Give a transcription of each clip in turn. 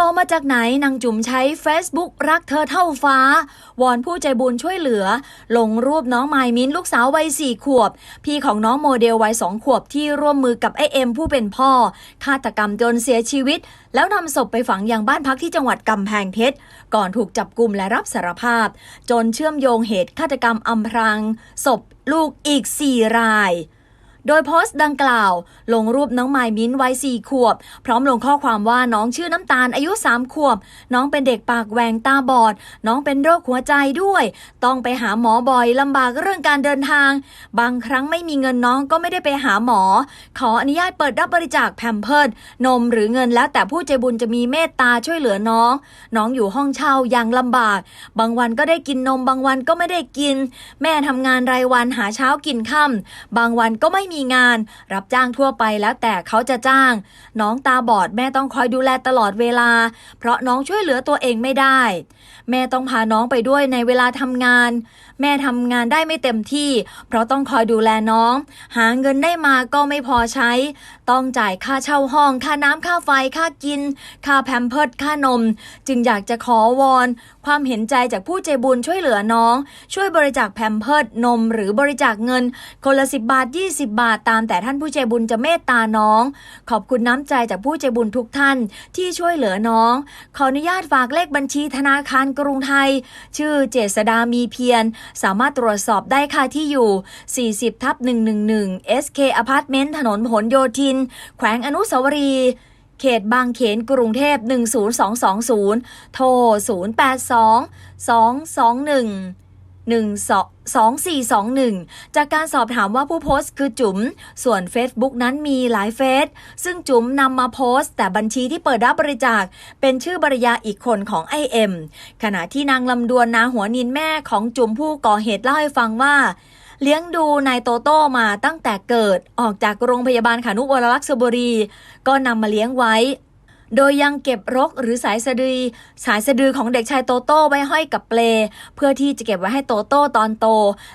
ล่มาจากไหนนางจุ๋มใช้ Facebook รักเธอเท่าฟ้า วอนผู้ใจบุญช่วยเหลือ ลงรูปน้องไมมิ้นลูกสาววัยสี่ขวบ พี่ของน้องโมเดลวัยสองขวบที่ร่วมมือกับไอเอ็มผู้เป็นพ่อฆาตกรรมจนเสียชีวิต แล้วนำศพไปฝังยังบ้านพักที่จังหวัดกำแพงเพชรก่อนถูกจับกลุ่มและรับสารภาพ จนเชื่อมโยงเหตุฆาตกรรมอำพรางศพลูกอีก4ราย โดยโพสต์ดังกล่าว ลงรูปน้องไมมิ้นวัยสี่ขวบ พร้อมลงข้อความว่าน้องชื่อน้ำตาลอายุสามขวบ น้องเป็นเด็กปากแหวงตาบอด น้องเป็นโรคหัวใจด้วย ต้องไปหาหมอบ่อยลำบากเรื่องการเดินทาง บางครั้งไม่มีเงินน้องก็ไม่ได้ไปหาหมอ ขออนุญาตเปิดรับบริจาคแพมเพิร์ดนมหรือเงินแล้วแต่ผู้ใจบุญจะมีเมตตาช่วยเหลือน้อง น้องอยู่ห้องเช่าอย่างลำบาก บางวันก็ได้กินนมบางวันก็ไม่ได้กิน แม่ทำงานรายวันหาเช้ากินค่ำบางวันก็ไม่มีงาน รับจ้างทั่วไปแล้วแต่เขาจะจ้าง น้องตาบอดแม่ต้องคอยดูแลตลอดเวลา เพราะน้องช่วยเหลือตัวเองไม่ได้ แม่ต้องพาน้องไปด้วยในเวลาทำงาน แม่ทำงานได้ไม่เต็มที่ เพราะต้องคอยดูแลน้อง หาเงินได้มาก็ไม่พอใช้ ต้องจ่ายค่าเช่าห้อง ค่าน้ำค่าไฟค่ากิน ค่าแพมเพิร์ดค่านม จึงอยากจะขอวอน ความเห็นใจจากผู้ใจบุญช่วยเหลือน้อง ช่วยบริจาคแพมเพิร์ดนม หรือบริจาคเงินคนละ10บาท 20 บาทตามแต่ท่านผู้ใจบุญจะเมตตาน้อง ขอบคุณน้ำใจจากผู้ใจบุญทุกท่านที่ช่วยเหลือน้อง ขออนุญาตฝากเลขบัญชีธนาคารกรุงไทย ชื่อเจษดามีเพียร สามารถตรวจสอบได้ค่ะที่อยู่ 40ทับ111 SK Apartment ถนนผลโยธิน แขวงอนุสาวรีย์เขตบางเขนกรุงเทพ 10220 โทร 082 221 1 2 4 2 1 จากการสอบถามว่าผู้โพสต์คือจุ๋ม ส่วน Facebook นั้นมีหลายเฟซ ซึ่งจุ๋มนำมาโพสต์ แต่บัญชีที่เปิดรับบริจาค เป็นชื่อบริยาอีกคนของไอเอ็มขณะที่นางลำดวนนาหัวนินแม่ของจุ๋มผู้ก่อเหตุเล่าให้ฟังว่าเลี้ยงดูนายโตโต้มาตั้งแต่เกิดออกจากโรงพยาบาลขานุวรลักษ์บุรี ก็นำมาเลี้ยงไว้ โดยยังเก็บรกหรือสายสะดือ สายสะดือของเด็กชายโตโต้ไว้ห้อยกับเปล เพื่อที่จะเก็บไว้ให้โตโต้ตอนโต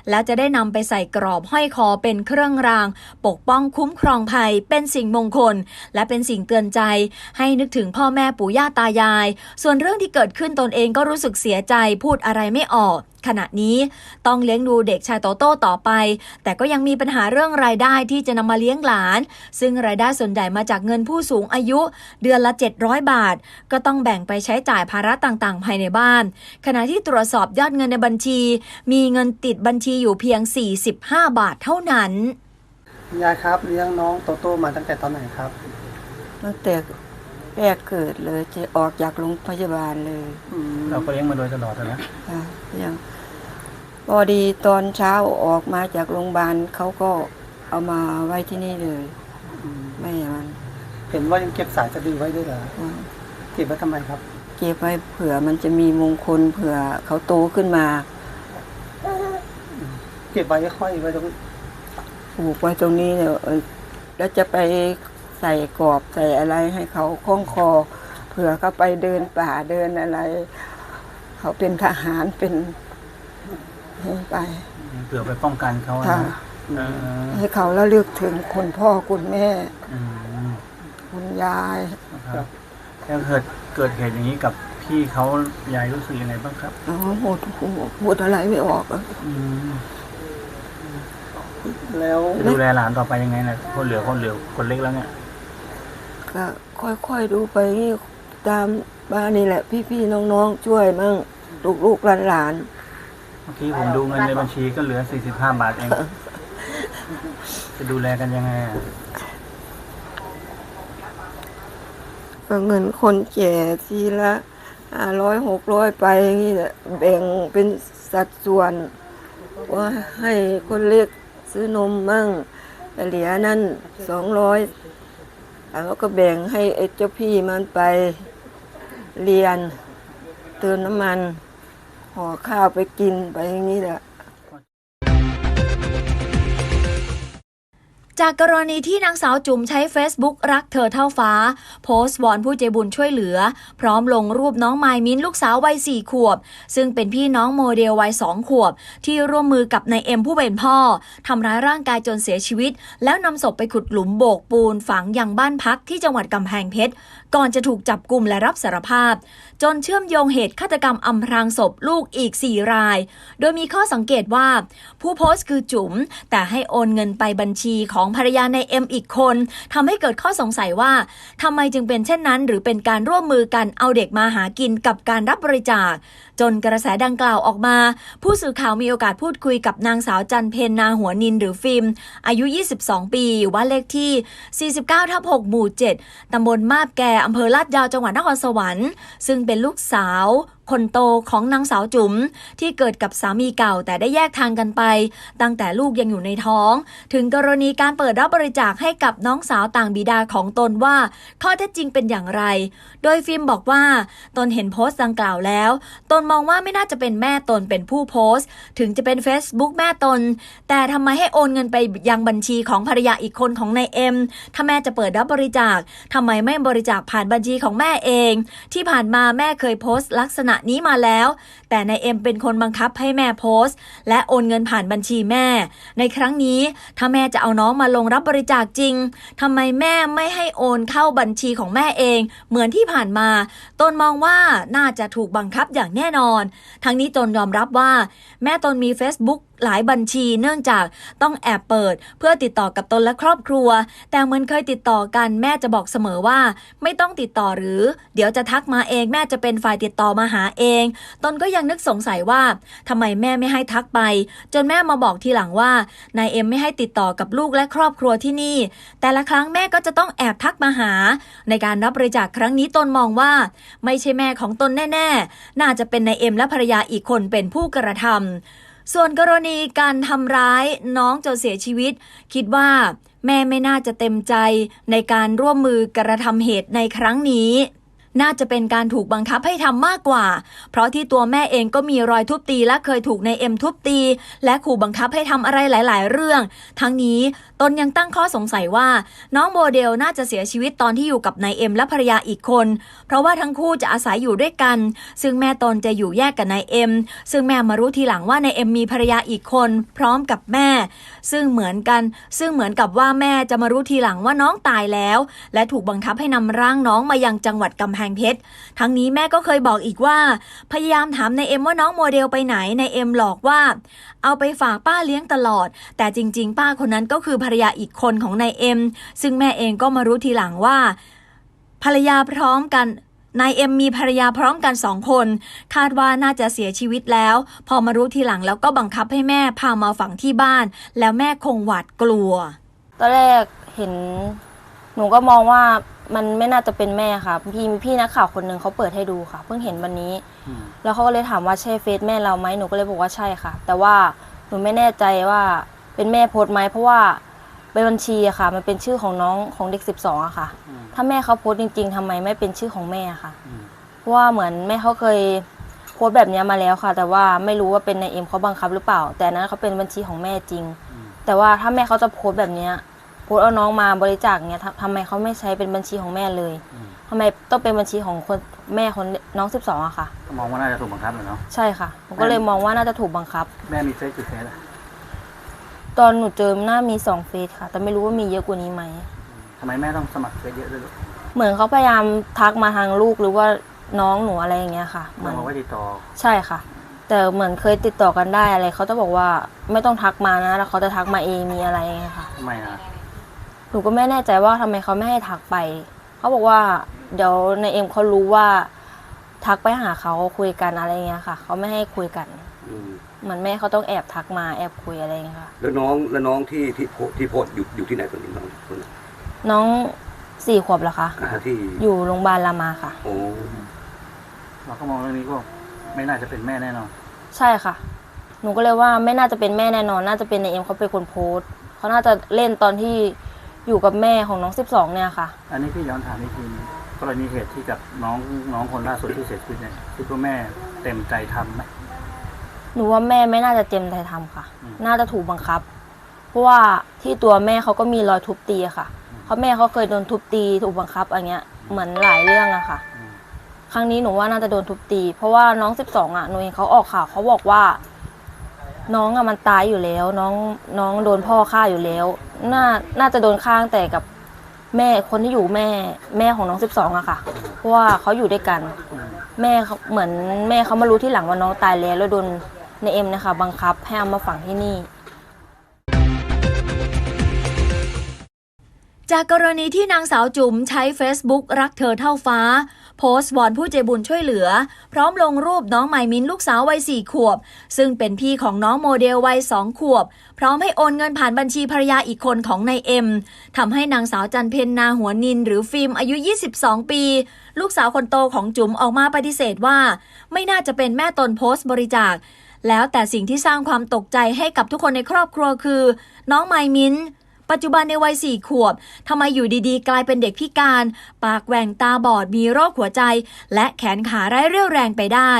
แล้วจะได้นำไปใส่กรอบห้อยคอเป็นเครื่องราง ปกป้องคุ้มครองภัยเป็นสิ่งมงคล และเป็นสิ่งเตือนใจ ให้นึกถึงพ่อแม่ปู่ย่าตายาย ส่วนเรื่องที่เกิดขึ้นตนเองก็รู้สึกเสียใจพูดอะไรไม่ออก ขณะนี้ต้องเลี้ยงดูเด็กชายโตโต้ต่อไป แต่ก็ยังมีปัญหาเรื่องรายได้ที่จะนำมาเลี้ยงหลาน ซึ่งรายได้ส่วนใหญ่มาจากเงินผู้สูงอายุ เดือนละ 700 บาท ก็ต้องแบ่งไปใช้จ่ายภาระต่างๆ ภายในบ้าน ขณะที่ตรวจสอบยอดเงินในบัญชี มีเงินติดบัญชีอยู่เพียง 45 บาทเท่านั้นคุณยายครับเลี้ยงน้องโตโต้มาตั้งแต่ตอนไหนครับ ตั้งแต่ แรกเกิดเลยจะออกจากโรงพยาบาลเลยเราก็เลี้ยงมาโดยตลอดนะค่ะยังพอดีตอนเช้าออกมาจากโรงพยาบาลเขาก็เอามาไว้ที่นี่เลยไม่ให้มันเห็นว่ายังเก็บสายสะดือไว้ด้วยเหรออ่าเก็บไว้ทำไมครับ เก็บไว้เผื่อมันจะมีมงคลเผื่อเขาโตขึ้นมา เก็บไว้ค่อยไว้ตรงผูกไว้ตรงนี้เดี๋ยวเออแล้วจะไปใส่กรอบใส่อะไรให้เขาคล้องคอเผื่อเขาไปเดินป่าเดินอะไร เขาเป็นทหารเป็นให้ไปเผื่อไปป้องกันเขาอะค่ะนะเออให้เขาแล้วเลือกถึงคุณพ่อคุณแม่ อืมคุณยายครับแล้วเกิดเกิดเหตุอย่างนี้กับพี่เขายายรู้สึกยังไงบ้างครับ อ๋อหมดพูดอะไรไม่ออกอะอืมแล้วจะดูแลหลานต่อไปยังไงนะคนเหลือคนเหลือคนเล็กแล้วเนี่ย ก็ค่อยๆดูไปนี่ตามบ้านนี่แหละ พี่ๆน้องๆช่วยมั่งลูกๆหลานเมื่อกี้ผมดูเงินในบัญชีก็เหลือ 45 บาทเอง จะดูแลกันยังไงอะๆก็เงินคนแก่ทีละห้าร้อยหกร้อยไปอย่างนี้แหละแบ่งเป็นสัดส่วน ว่าให้คนเล็กซื้อนมมั่งแต่เหลือนั่นสองร้อย แล้วก็แบ่งให้ไอ้เจ้าพี่มันไปเรียนเติมน้ำมันห่อข้าวไปกินไปอย่างนี้แหละ จากกรณีที่นางสาวจุ๋มใช้ Facebook รักเธอเท่าฟ้า โพสต์วอนผู้ใจบุญช่วยเหลือ พร้อมลงรูปน้องไมมิ้นลูกสาววัยสี่ขวบ ซึ่งเป็นพี่น้องโมเดลวัยสองขวบ ที่ร่วมมือกับนายเอ็มผู้เป็นพ่อทำร้ายร่างกายจนเสียชีวิต แล้วนำศพไปขุดหลุมโบกปูนฝังยังบ้านพักที่จังหวัดกำแพงเพชรก่อนจะถูกจับกลุ่มและรับสารภาพ จนเชื่อมโยงเหตุฆาตกรรมอำพรางศพลูกอีก 4 ราย โดยมีข้อสังเกตว่า ผู้โพสต์คือจุ๋มแต่ให้โอนเงินไปบัญชีของภรรยาในเอ็มอีกคนทำให้เกิดข้อสงสัยว่าทำไมจึงเป็นเช่นนั้น หรือเป็นการร่วมมือกันเอาเด็กมาหากินกับการรับบริจาค จนกระแสดังกล่าวออกมา ผู้สื่อข่าวมีโอกาสพูดคุยกับนางสาวจันเพนนาหัวนินหรือฟิล์มอายุ 22 ปีอยู่บ้านเลขที่ 49ทับ6หมู่ 7 ตำบลมาบแก่อำเภอลาดยาวจังหวัดนครสวรรค์ ซึ่งเป็นลูกสาวคนโตของนางสาวจุ๋มที่เกิดกับสามีเก่าแต่ได้แยกทางกันไป ตั้งแต่ลูกยังอยู่ในท้อง ถึงกรณีการเปิดรับบริจาคให้กับน้องสาวต่างบิดาของตนว่า ข้อเท็จจริงเป็นอย่างไร โดยฟิล์มบอกว่า ตนเห็นโพสต์ดังกล่าวแล้ว ตนมองว่าไม่น่าจะเป็นแม่ตนเป็นผู้โพสต์ ถึงจะเป็น Facebook แม่ตน แต่ทำไมให้โอนเงินไปยังบัญชีของภรรยาอีกคนของนายเอ็มถ้าแม่จะเปิดรับบริจาคทำไมไม่บริจาคผ่านบัญชีของแม่เอง ที่ผ่านมาแม่เคยโพสต์ลักษณะนี้มาแล้ว แต่นายเอ็มเป็นคนบังคับให้แม่โพสต์ และโอนเงินผ่านบัญชีแม่ ในครั้งนี้ถ้าแม่จะเอาน้องมาลงรับบริจาคจริงทำไมแม่ไม่ให้โอนเข้าบัญชีของแม่เอง เหมือนที่ผ่านมาตนมองว่าน่าจะถูกบังคับอย่างแน่นอน ทั้งนี้ตนยอมรับว่า แม่ตนมี Facebook หลายบัญชีเนื่องจากต้องแอบเปิด เพื่อติดต่อกับตนและครอบครัว แต่เหมือนเคยติดต่อกันแม่จะบอกเสมอว่า ไม่ต้องติดต่อหรือ เดี๋ยวจะทักมาเองแม่จะเป็นฝ่ายติดต่อมาหาเอง ตนก็ยังนึกสงสัยว่าทำไมแม่ไม่ให้ทักไป จนแม่มาบอกทีหลังว่านายเอ็มไม่ให้ติดต่อกับลูกและครอบครัวที่นี่ แต่ละครั้งแม่ก็จะต้องแอบทักมาหา ในการรับบริจาคครั้งนี้ตนมองว่า ไม่ใช่แม่ของตนแน่ ๆ น่าจะเป็นนายเอ็มและภรรยาอีกคนเป็นผู้กระทำ ส่วนกรณีการทำร้ายน้องจนเสียชีวิต คิดว่าแม่ไม่น่าจะเต็มใจในการร่วมมือกระทำเหตุในครั้งนี้ น่าจะเป็นการถูกบังคับให้ทำมากกว่า เพราะที่ตัวแม่เองก็มีรอยทุบตีและเคยถูกนายเอ็มทุบตี และขู่บังคับให้ทำอะไรหลาย ๆ เรื่อง ทั้งนี้ตนยังตั้งข้อสงสัยว่า น้องโมเดลน่าจะเสียชีวิตตอนที่อยู่กับนายเอ็มและภรรยาอีกคน เพราะว่าทั้งคู่จะอาศัยอยู่ด้วยกัน ซึ่งแม่ตนจะอยู่แยกกับนายเอ็มซึ่งแม่มารู้ทีหลังว่านายเอ็มมีภรรยาอีกคน พร้อมกับแม่ ซึ่งเหมือนกัน ซึ่งเหมือนกับว่าแม่จะมารู้ทีหลังว่าน้องตายแล้ว และถูกบังคับให้นำร่างน้องมายังจังหวัดกำแพงเพชร ทั้งนี้แม่ก็เคยบอกอีกว่า พยายามถามนายเอ็มว่าน้องโมเดลไปไหนนายเอ็มหลอกว่า เอาไปฝากป้าเลี้ยงตลอด แต่จริง ๆ ป้าคนนั้นก็คือภรรยาอีกคนของนายเอ็มซึ่งแม่เองก็มารู้ทีหลังว่า ภรรยาพร้อมกันนายเอ็มมีภรรยาพร้อมกันสองคน คาดว่าน่าจะเสียชีวิตแล้ว พอมารู้ทีหลังแล้วก็บังคับให้แม่พามาฝังที่บ้าน แล้วแม่คงหวาดกลัว ตอนแรกเห็นหนูก็มองว่า มันไม่น่าจะเป็นแม่ค่ะพี่มีพี่นักข่าวคนหนึ่งเขาเปิดให้ดูค่ะ เพิ่งเห็นวันนี้ อืมแล้วเขาก็เลยถามว่าใช่เฟซแม่เราไหมหนูก็เลยบอกว่าใช่ค่ะ แต่ว่าหนูไม่แน่ใจว่าเป็นแม่โพสต์ไหมเพราะว่าใบบัญชีอะค่ะ มันเป็นชื่อของน้องของเด็ก 12อะค่ะ อืมถ้าแม่เขาโพสต์จริง ๆทำไมไม่เป็นชื่อของแม่ค่ะ อืมเพราะว่าเหมือนแม่เขาเคยโพสต์แบบเนี้ยมาแล้วค่ะ แต่ว่าไม่รู้ว่าเป็นในเอ็มเขาบังคับหรือเปล่า แต่อันนั้นเขาเป็นบัญชีของแม่จริง อืมแต่ว่าถ้าแม่เขาจะโพสต์แบบเนี้ย โพสต์เอาน้องมาบริจาคเนี้ยทำทำไมเขาไม่ใช้เป็นบัญชีของแม่เลยอืมทำไมต้องเป็นบัญชีของคนแม่คนน้อง12อะค่ะ ก็มองว่าน่าจะถูกบังคับเลยเนาะ ใช่ค่ะผมก็เลยมองว่าน่าจะถูกบังคับ แม่มีเฟซกี่เฟซอะตอนหนูเจอหน้ามีสองเฟซค่ะ แต่ไม่รู้ว่ามีเยอะกว่านี้ไหม ทำไมแม่ต้องสมัครเฟซเยอะด้วยลูกเหมือนเขาพยายามทักมาทางลูกหรือว่าน้องหนูอะไรอย่างเงี้ยค่ะเหมือนเอาไว้ติดต่อใช่ค่ะ แต่เหมือนเคยติดต่อกันได้อะไรเขาจะบอกว่าไม่ต้องทักมานะ แล้วเขาจะทักมาเองมีอะไรอย่างเงี้ยค่ะ ทำไมนะห นูก็ไม่แน่ใจว่าทำไมเขาไม่ให้ทักไป เขาบอกว่าเดี๋ยวในเอ็มเขารู้ว่า ทักไปหาเขาคุยกันอะไรเงี้ยค่ะ เขาไม่ให้คุยกันอืมเหมือนแม่เขาต้องแอบทักมาแอบคุยอะไรเงี้ยค่ะ แล้วน้องแล้วน้องที่ที่โพที่โพสต์อยู่อยู่ที่ไหนตอนนี้น้องคนนั้นน้องสี่ขวบเหรอคะอ่าที่อยู่โรงพยาบาลรามาค่ะโอ้เราก็มองเรื่องนี้ก็ไม่น่าจะเป็นแม่แน่นอน ใช่ค่ะ หนูก็เลยว่าไม่น่าจะเป็นแม่แน่นอน น่าจะเป็นในเอ็มเขาเป็นคนโพสต์เขาน่าจะเล่นตอนที่ อยู่กับแม่ของน้องสิบสองเนี่ยค่ะ อันนี้พี่ย้อนถามอีกทีนึงกรณีเหตุที่กับน้องน้องคนล่าสุดที่เสียชีวิตเนี่ยคิดว่าแม่เต็มใจทำไหม หนูว่าแม่ไม่น่าจะเต็มใจทำค่ะ อืม น่าจะถูกบังคับ เพราะว่าที่ตัวแม่เขาก็มีรอยทุบตีอะค่ะเพราะแม่เขาเคยโดนทุบตีถูกบังคับอะไรเงี้ย เหมือนหลายเรื่องอะค่ะ อืมครั้งนี้หนูว่าน่าจะโดนทุบตี เพราะว่าน้องสิบสองอะหนูเห็นเขาออกข่าวเขาบอกว่า น้องอะมันตายอยู่แล้ว น้องน้องโดนพ่อฆ่าอยู่แล้ว น่าน่าจะโดนฆ่าตั้งแต่กับแม่คนที่อยู่แม่แม่ของน้องสิบสองอะค่ะ เพราะว่าเขาอยู่ด้วยกัน แม่เขาเหมือนแม่เขามารู้ที่หลังว่าน้องตายแล้วแล้วโดนในเอ็มนะคะบังคับให้เอามาฝังที่นี่ จากกรณีที่นางสาวจุ๋มใช้ Facebook รักเธอเท่าฟ้า โพสต์วอนผู้ใจบุญช่วยเหลือ พร้อมลงรูปน้องไมมินลูกสาววัยสี่ขวบ ซึ่งเป็นพี่ของน้องโมเดลวัยสองขวบ พร้อมให้โอนเงินผ่านบัญชีภรรยาอีกคนของนายเอ็มทำให้นางสาวจันเพนนาหัวนินหรือฟิล์มอายุ 22 ปี ลูกสาวคนโตของจุ๋มออกมาปฏิเสธว่า ไม่น่าจะเป็นแม่ตนโพสต์บริจาค แล้วแต่สิ่งที่สร้างความตกใจให้กับทุกคนในครอบครัวคือ น้องไมมิน ปัจจุบันในวัยสี่ขวบทำไมอยู่ดีๆ กลายเป็นเด็กพิการ ปากแหว่งตาบอดมีโรคหัวใจ และแขนขาไร้เรี่ยวแรงไปได้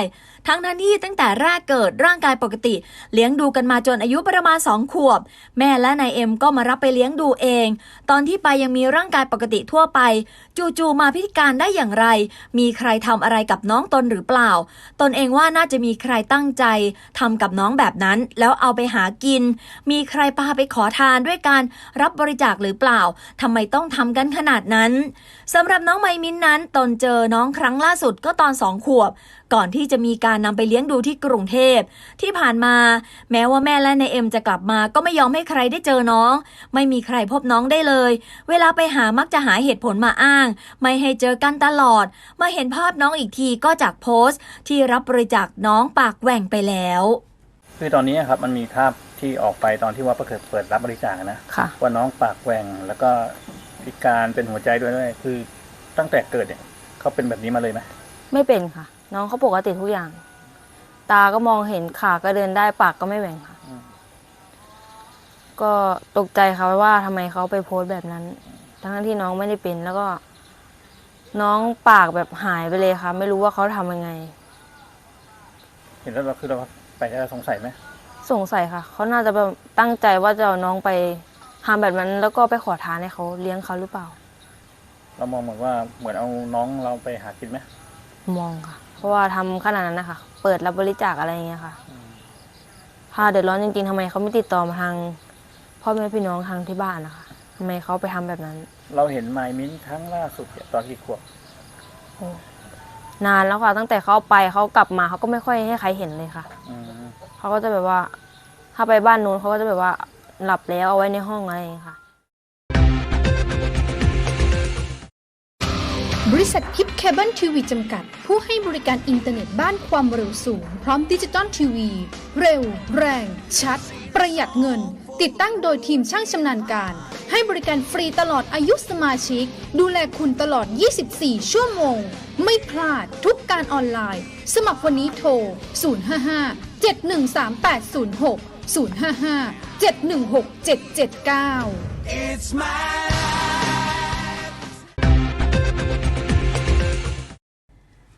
ทั้งนั้นที่ตั้งแต่แรกเกิดร่างกายปกติ เลี้ยงดูกันมาจนอายุประมาณสองขวบ แม่และนายเอ็มก็มารับไปเลี้ยงดูเอง ตอนที่ไปยังมีร่างกายปกติทั่วไป จู่ๆมาพิการได้อย่างไร มีใครทำอะไรกับน้องตนหรือเปล่า ตนเองว่าน่าจะมีใครตั้งใจทำกับน้องแบบนั้น แล้วเอาไปหากิน มีใครพาไปขอทานด้วยการรับบริจาคหรือเปล่าทำไมต้องทำกันขนาดนั้นสำหรับน้องไมมินนั้น ตนเจอน้องครั้งล่าสุดก็ตอนสองขวบ ก่อนที่จะมีการนำไปเลี้ยงดูที่กรุงเทพ ที่ผ่านมา แม้ว่าแม่และนายเอ็มจะกลับมาก็ไม่ยอมให้ใครได้เจอน้อง ไม่มีใครพบน้องได้เลย เวลาไปหามักจะหาเหตุผลมาอ้าง ไม่ให้เจอกันตลอด มาเห็นภาพน้องอีกทีก็จากโพสต์ ที่รับบริจาคน้องปากแหว่งไปแล้วคือตอนนี้ครับมันมีภาพที่ออกไปตอนที่ว่าประเกิดเปิดรับบริจาคนะค่ะว่าน้องปากแหว่งแล้วก็ พิการเป็นหัวใจด้วยด้วยคือตั้งแต่เกิดเนี่ยเขาเป็นแบบนี้มาเลยไหมไม่เป็นค่ะ น้องเขาปกติทุกอย่าง ตาก็มองเห็นขาก็เดินได้ปากก็ไม่แหว่งค่ะ ก็ตกใจค่ะว่าทำไมเขาไปโพสต์แบบนั้น ทั้งที่น้องไม่ได้เป็นแล้วก็ น้องปากแบบหายไปเลยค่ะ ไม่รู้ว่าเขาทำยังไง เห็นแล้วเราคือเราไปแล้วเราสงสัยไหมสงสัยค่ะ เขาน่าจะแบบตั้งใจว่าจะเอาน้องไป ทำแบบนั้นแล้วก็ไปขอทานให้เขาเลี้ยงเขาหรือเปล่า เรามองเหมือนว่าเหมือนเอาน้องเราไปหากินไหมมองค่ะ เพราะว่าทำขนาดนั้นนะคะเปิดรับบริจาคอะไรอย่างเงี้ยค่ะ ถ้าเดือดร้อนจริงๆทำไมเขาไม่ติดต่อมาทางพ่อแม่พี่น้องทางที่บ้านนะคะทำไมเขาไปทำแบบนั้นเราเห็นไมายมิ้นครั้งล่าสุดเนี่ยตอนกี่ขวบโอ้นานแล้วค่ะ ตั้งแต่เขาเอาไปเขากลับมาเขาก็ไม่ค่อยให้ใครเห็นเลยค่ะ อืมเขาก็จะแบบว่า ถ้าไปบ้านนู้นเขาก็จะแบบว่า หลับแล้วเอาไว้ในห้องอะไรอย่างเงี้ยค่ะ บริษัทคิปเคเบิลทีวีจำกัด ผู้ให้บริการอินเทอร์เน็ตบ้านความเร็วสูง พร้อมดิจิตอลทีวี เร็ว แรง ชัด ประหยัดเงิน ติดตั้งโดยทีมช่างชำนาญการ ให้บริการฟรีตลอดอายุสมาชิก ดูแลคุณตลอด 24 ชั่วโมง ไม่พลาดทุกการออนไลน์ สมัครวันนี้โทร 055 713 806 055 716 779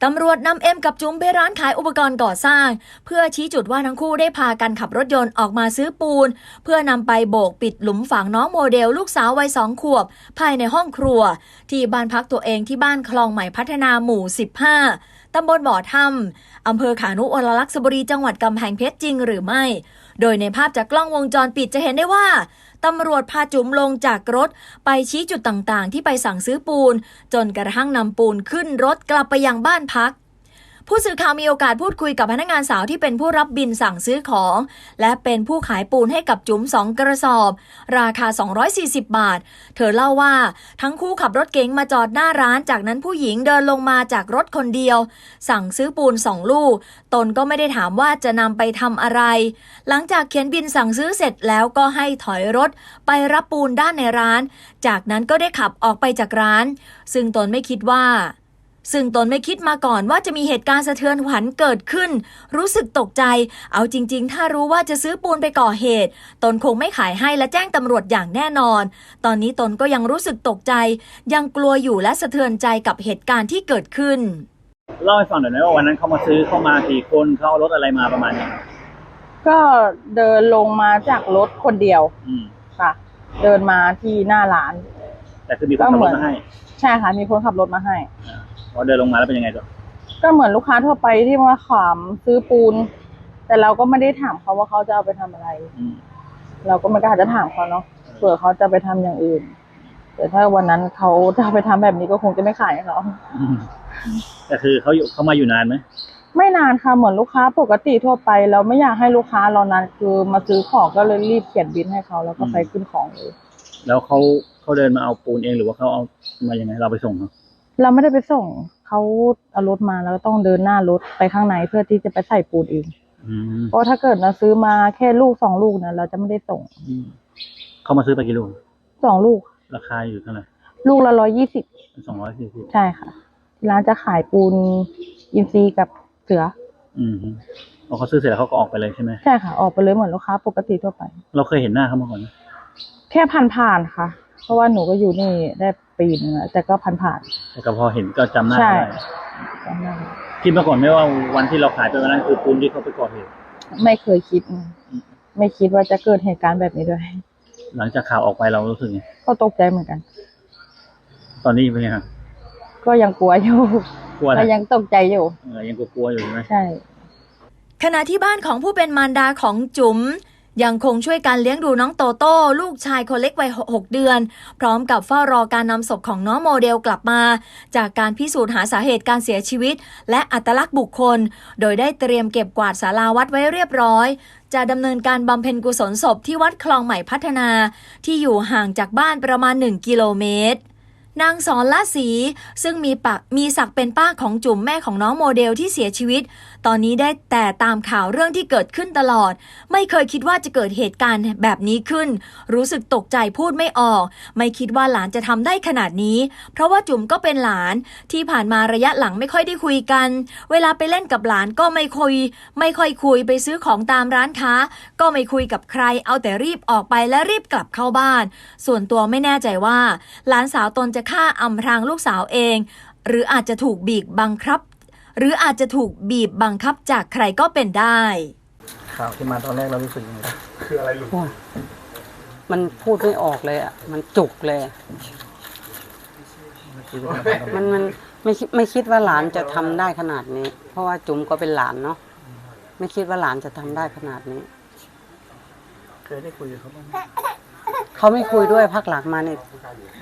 ตำรวจนำเอ็มกับจุ๋มไปร้านขายอุปกรณ์ก่อสร้าง เพื่อชี้จุดว่าทั้งคู่ได้พากันขับรถยนต์ออกมาซื้อปูน เพื่อนำไปโบกปิดหลุมฝังน้องโมเดลลูกสาววัยสองขวบ ภายในห้องครัว ที่บ้านพักตัวเองที่บ้านคลองใหม่พัฒนาหมู่ 15 ตำบลบ่อถ้ำอำเภอขานุอรลักษบุรีจังหวัดกำแพงเพชรจริงหรือไม่ โดยในภาพจากกล้องวงจรปิดจะเห็นได้ว่าตำรวจพาจุ๋มลงจากรถ ไปชี้จุดต่างๆ ที่ไปสั่งซื้อปูน จนกระทั่งนำปูนขึ้นรถกลับไปยังบ้านพัก ผู้สื่อข่าวมีโอกาสพูดคุยกับพนักงานสาวที่เป็นผู้รับบินสั่งซื้อของ และเป็นผู้ขายปูนให้กับจุ๋มสองกระสอบ ราคา 240 บาท เธอเล่าว่าทั้งคู่ขับรถเก๋งมาจอดหน้าร้าน จากนั้นผู้หญิงเดินลงมาจากรถคนเดียว สั่งซื้อปูนสองลูก ตนก็ไม่ได้ถามว่าจะนำไปทำอะไร หลังจากเขียนบินสั่งซื้อเสร็จแล้วก็ให้ถอยรถ ไปรับปูนด้านในร้าน จากนั้นก็ได้ขับออกไปจากร้าน ซึ่งตนไม่คิดว่า ซึ่งตนไม่คิดมาก่อนว่าจะมีเหตุการณ์สะเทือนขวัญเกิดขึ้น รู้สึกตกใจ เอาจริง ๆ ถ้ารู้ว่าจะซื้อปูนไปก่อเหตุ ตนคงไม่ขายให้และแจ้งตำรวจอย่างแน่นอน ตอนนี้ตนก็ยังรู้สึกตกใจ ยังกลัวอยู่และสะเทือนใจกับเหตุการณ์ที่เกิดขึ้นเล่าให้ฟังหน่อยนะว่าวันนั้นเขามาซื้อเข้ามากี่คนเขาเอารถอะไรมาประมาณนี้ก็เดินลงมาจากรถคนเดียวอืมค่ะ เดินมาที่หน้าร้าน แต่คือมีคนขับรถมาให้ ใช่ค่ะ มีคนขับรถมาให้ พอเดินลงมาแล้วเป็นยังไงต่อก็เหมือนลูกค้าทั่วไปที่มาขามซื้อปูน แต่เราก็ไม่ได้ถามเขาว่าเขาจะเอาไปทำอะไร อืมเราก็ไม่กล้าจะถามเขาเนาะเผื่อเขาจะไปทำอย่างอื่น แต่ถ้าวันนั้นเขาถ้าไปทำแบบนี้ก็คงจะไม่ขายให้เขาอืมแต่คือเขาอยู่เขามาอยู่นานไหมไม่นานค่ะเหมือนลูกค้าปกติทั่วไป เราไม่อยากให้ลูกค้ารอนานคือมาซื้อของก็เลยรีบเขียนบินให้เขาแล้วก็ไปขึ้นของเลย แล้วเขาเขาเดินมาเอาปูนเองหรือว่าเขาเอามายังไงเราไปส่งเขา เราไม่ได้ไปส่งเขาเอารถมาแล้วก็ต้องเดินหน้ารถไปข้างในเพื่อที่จะไปใส่ปูนเองอืมเพราะถ้าเกิดเราซื้อมาแค่ลูกสองลูกนะเราจะไม่ได้ส่งอืมเขามาซื้อไปกี่ลูกสองลูก ราคาอยู่เท่าไหร่ลูกละร้อยยี่สิบสองร้อยสี่สิบใช่ค่ะที่ร้านจะขายปูนอินซีย์กับเสือ อืมพอเขาซื้อเสร็จแล้วเขาก็ออกไปเลยใช่ไหมใช่ค่ะออกไปเลยเหมือนลูกค้าปกติทั่วไป เราเคยเห็นหน้าเขามาก่อนไหมแค่ผ่านผ่านๆค่ะ เพราะว่าหนูก็อยู่นี่ได้ ปีนึงแล้วแต่ก็ผ่านผ่านแต่ก็พอเห็นก็จำหน้าใช่ได้ๆจำได้คิดมาก่อนไหมว่าวันที่เราขายไปวันนั้นคือปูนที่เขาไปก่อเหตุไม่เคยคิด ไม่คิดว่าจะเกิดเหตุการณ์แบบนี้ด้วย หลังจากข่าวออกไปเรารู้สึกไงก็ตกใจเหมือนกัน ตอนนี้เป็นไงครับก็ยังกลัวอยู่กลัวอะไรก็ยังตกใจอยู่ เออยังกลัวๆอยู่ใช่ไหมใช่ ขณะที่บ้านของผู้เป็นมารดาของจุ๋ม ยังคงช่วยการเลี้ยงดูน้องโตโต้ลูกชายคนเล็กวัย 6 เดือน พร้อมกับเฝ้ารอการนำศพของน้องโมเดลกลับมา จากการพิสูจน์หาสาเหตุการเสียชีวิต และอัตลักษณ์บุคคล โดยได้เตรียมเก็บกวาดสาราวัดไว้เรียบร้อย จะดำเนินการบำเพ็ญกุศลศพที่วัดคลองใหม่พัฒนา ที่อยู่ห่างจากบ้านประมาณ 1 กิโลเมตร นางสอนละศรีซึ่งมีปักมีศักดิ์เป็นป้าของจุ๋มแม่ของน้องโมเดลที่เสียชีวิต ตอนนี้ได้แต่ตามข่าวเรื่องที่เกิดขึ้นตลอด ไม่เคยคิดว่าจะเกิดเหตุการณ์แบบนี้ขึ้น รู้สึกตกใจพูดไม่ออก ไม่คิดว่าหลานจะทำได้ขนาดนี้ เพราะว่าจุ๋มก็เป็นหลานที่ผ่านมาระยะหลังไม่ค่อยได้คุยกัน เวลาไปเล่นกับหลานก็ไม่คุย ไม่ค่อยคุยไปซื้อของตามร้านค้า ก็ไม่คุยกับใคร เอาแต่รีบออกไปและรีบกลับเข้าบ้าน ส่วนตัวไม่แน่ใจว่า หลานสาวตนจะฆ่าอำพรางลูกสาวเอง หรืออาจจะถูกบีบบังคับ หรืออาจจะถูกบีบบังคับจากใครก็เป็นได้ข่าวที่มาตอนแรกเรารู้สึกยังไงโอ้ยมันพูดไม่ออกเลยอะ มันจุกเลยอะมันมันไม่คิดไม่คิดว่าหลานจะทำได้ขนาดนี้ เพราะว่าจุ๋มก็เป็นหลานเนาะไม่คิดว่าหลานจะทำได้ขนาดนี้ เคยได้คุยกับเขาบ้างไหม เขาไม่คุยด้วยพักหลังมาเนี่ย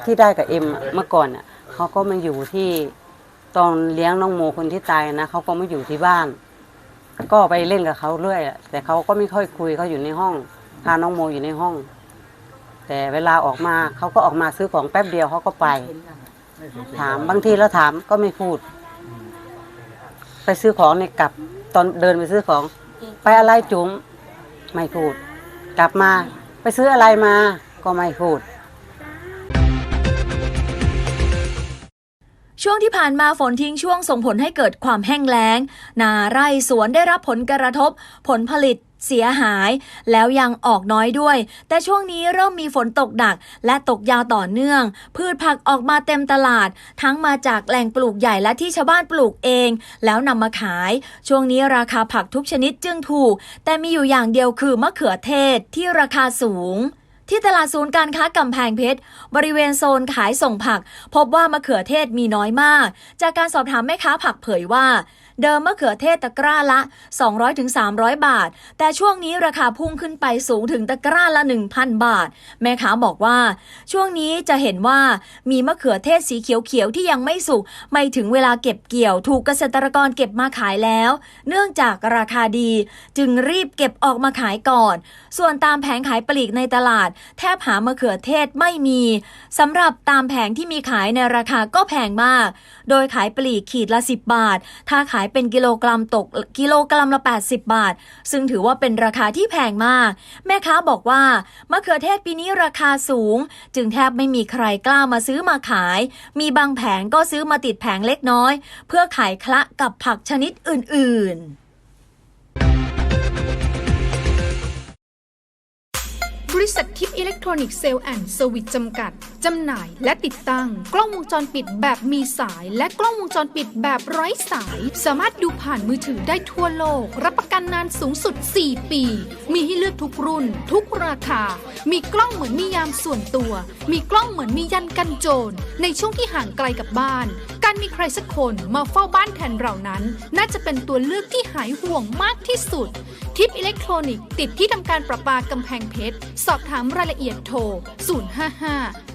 ที่ได้กับเอ็มอะเมื่อก่อนอะเขาก็มาอยู่ที่ตอนเลี้ยงน้องโมคนที่ตายนะเขาก็มาอยู่ที่บ้าน ก็ไปเล่นกับเขาเรื่อยอะแต่เขาก็ไม่ค่อยคุยเขาอยู่ในห้องพาน้องโมอยู่ในห้อง แต่เวลาออกมาเขาก็ออกมาซื้อของแป๊บเดียวเขาก็ไป ถามบางทีเราถามก็ไม่พูด ไปซื้อของเนี่ยกลับตอนเดินไปซื้อของ ไปอะไรจุ๋มไม่พูด กลับมา ไปซื้ออะไรมา ก็ไม่พูด ช่วงที่ผ่านมาฝนทิ้งช่วงส่งผลให้เกิดความแห้งแล้ง นาไร่สวนได้รับผลกระทบ ผลผลิตเสียหาย แล้วยังออกน้อยด้วย แต่ช่วงนี้เริ่มมีฝนตกหนัก และตกยาวต่อเนื่อง พืชผักออกมาเต็มตลาด ทั้งมาจากแหล่งปลูกใหญ่และที่ชาวบ้านปลูกเอง แล้วนำมาขาย ช่วงนี้ราคาผักทุกชนิดจึงถูก แต่มีอยู่อย่างเดียวคือมะเขือเทศที่ราคาสูง ที่ตลาดศูนย์การค้ากำแพงเพชร บริเวณโซนขายส่งผัก พบว่ามะเขือเทศมีน้อยมาก จากการสอบถามแม่ค้าผักเผยว่า เดิมมะเขือเทศตะกร้าละ 200-300 บาท แต่ช่วงนี้ราคาพุ่งขึ้นไปสูงถึงตะกร้าละ 1,000 บาท แม่ค้าบอกว่า ช่วงนี้จะเห็นว่ามีมะเขือเทศสีเขียวๆที่ยังไม่สุกไม่ถึงเวลาเก็บเกี่ยว ถูกเกษตรกรเก็บมาขายแล้ว เนื่องจากราคาดี จึงรีบเก็บออกมาขายก่อน ส่วนตามแผงขายปลีกในตลาด แทบหามะเขือเทศไม่มีสำหรับตามแผงที่มีขายในราคาก็แพงมาก โดยขายปลีกขีดละ 10 บาท ถ้าขายายเป็นกิโลกรัมตกกิโลกรัมละ 80 บาท ซึ่งถือว่าเป็นราคาที่แพงมาก แม่ค้าบอกว่ามะเขือเทศปีนี้ราคาสูง จึงแทบไม่มีใครกล้ามาซื้อมาขาย มีบางแผงก็ซื้อมาติดแผงเล็กน้อย เพื่อขายคละกับผักชนิดอื่น ๆ บริษัททิพย์อิเล็กทรอนิกส์เซลล์แอนด์เซอร์วิสจำกัด จำหน่ายและติดตั้ง กล้องวงจรปิดแบบมีสาย และกล้องวงจรปิดแบบไร้สาย สามารถดูผ่านมือถือได้ทั่วโลก รับประกันนานสูงสุด 4 ปี มีให้เลือกทุกรุ่น ทุกราคา มีกล้องเหมือนมียามส่วนตัว มีกล้องเหมือนมียันกันโจรในช่วงที่ห่างไกลกับบ้าน การมีใครสักคนมาเฝ้าบ้านแทนเรานั้น น่าจะเป็นตัวเลือกที่หายห่วงมากที่สุด ทิปอิเล็กทรอนิกส์ติดที่ทำการประปากำแพงเพชร สอบถามรายละเอียดโทร 055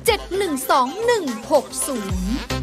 712 160